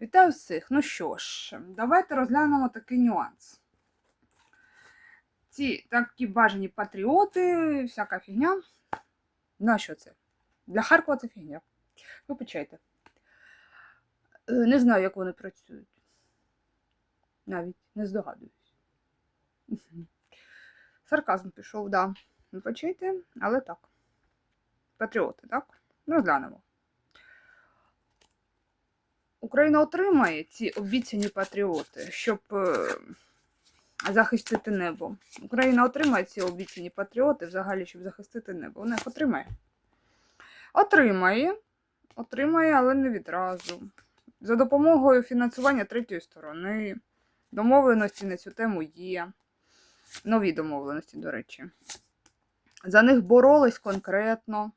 Вітаю всіх. Ну що ж, давайте розглянемо такий нюанс. Ці такі бажані патріоти, всяка фігня. На що це? Для Харкова це фігня. Вибачайте. Е, Не знаю, як вони працюють. Навіть не здогадуюсь. Сарказм пішов, да. Вибачайте, але так. Патріоти, так? Розглянемо. Україна отримає ці обіцяні патріоти, щоб е, захистити небо. Україна отримає ці обіцяні патріоти взагалі, щоб захистити небо. Вона їх отримає. Отримає. Отримає, але не відразу. За допомогою фінансування третьої сторони. Домовленості на цю тему є. Нові домовленості, до речі. За них боролись конкретно.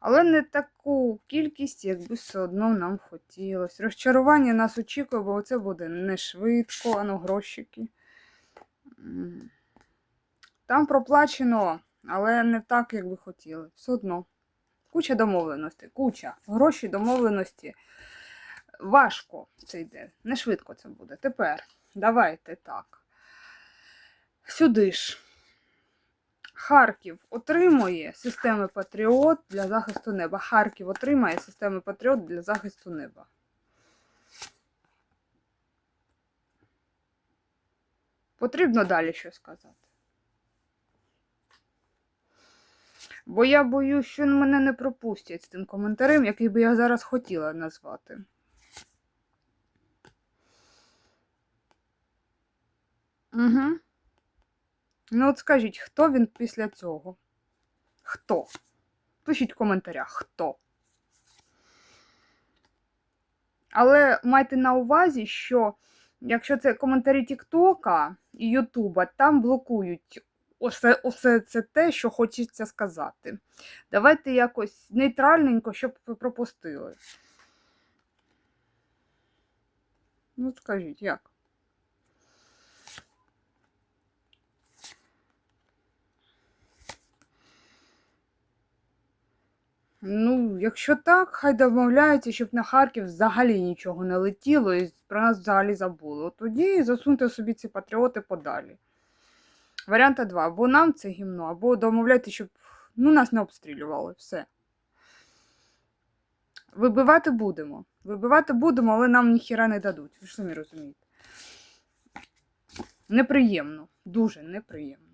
Але не таку кількість, як би все одно нам хотілося. Розчарування нас очікує, бо це буде не швидко, а ну грошики. Там проплачено, але не так, як би хотіли. Все одно. Куча домовленостей, куча. Гроші, домовленості. Важко це йде. Не швидко це буде. Тепер давайте так. Сюди ж. Харків отримує системи Патріот для захисту неба. Харків отримає системи Патріот для захисту неба. Потрібно далі щось сказати. Бо я боюсь, що мене не пропустять з тим коментарем, який би я зараз хотіла назвати. Угу. Ну, от скажіть, хто він після цього? Хто? Пишіть в коментарях, хто. Але майте на увазі, що якщо це коментарі Тіктока і Ютуба, там блокують усе, усе це те, що хочеться сказати. Давайте якось нейтральненько, щоб ви пропустили. Ну, скажіть, як? Ну, якщо так, хай домовляються, щоб на Харків взагалі нічого не летіло і про нас взагалі забули. От тоді засуньте собі ці патріоти подалі. Варіанта два. Або нам це гімно, або домовляйте, щоб ну, нас не обстрілювали. Все. Вибивати будемо. Вибивати будемо, але нам ніхіра не дадуть. Ви ж самі розумієте. Неприємно. Дуже неприємно.